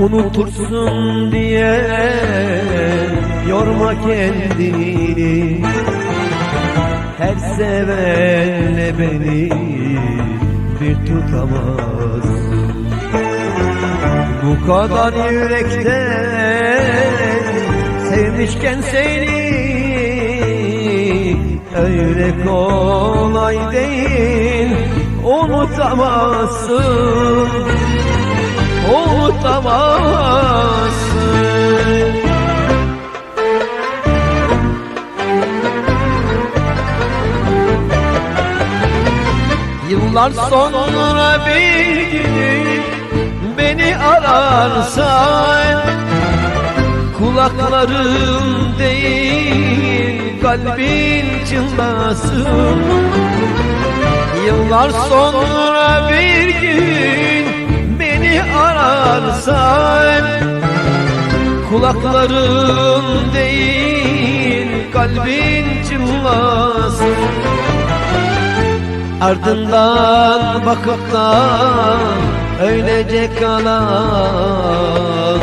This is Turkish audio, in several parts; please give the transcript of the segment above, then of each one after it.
Unutursun diye yorma kendini. Her sevenle beni bir tutamazsın. Bu kadar yürekten sevmişken seni Öyle kolay değil unutamazsın Yıllar sonra bir gün beni ararsan Kulaklarım değil kalbin çınlasın Yıllar sonra bir gün beni ararsan Kulaklarım değil kalbin çınlasın Ardından bakıp da öylece kalan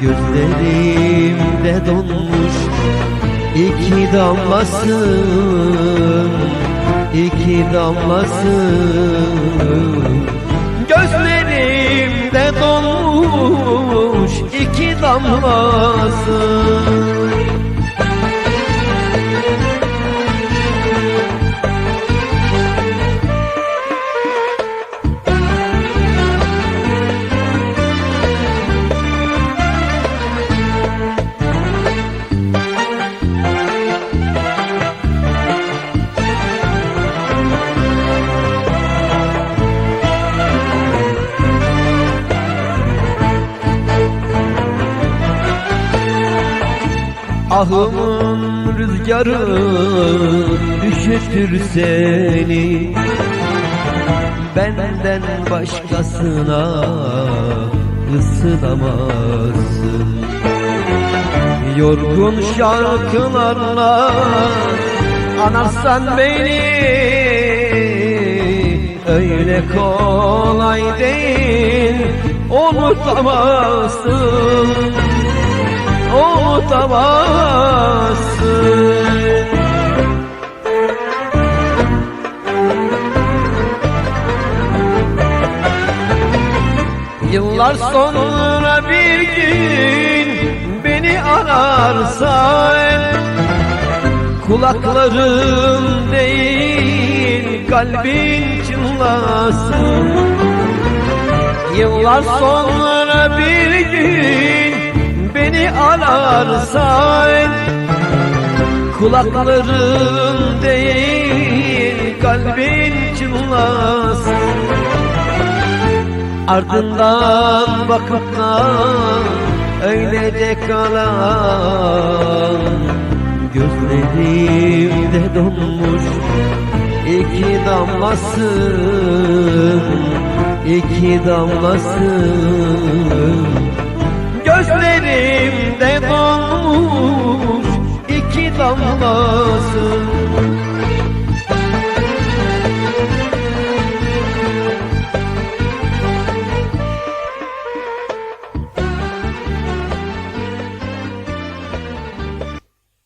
Gözlerimde donmuş iki damlasın iki damlasın. Gözlerimde donmuş iki damlasın Ahımın rüzgarı üşütür seni. Benden başkasına ısınamazsın. Yorgun şarkılarla anarsan beni. Öyle kolay değil unutamazsın unutamazsın. Yıllar sonra bir gün beni ararsan Kulaklarım değil kalbin çınlasın. Yıllar sonra bir gün beni ararsan Kulaklarım değil kalbin çınlasın Ardından bakıp da öylece kalan. Gözlerimde donmuş iki damlasın iki damlasın Gözlerimde damlasın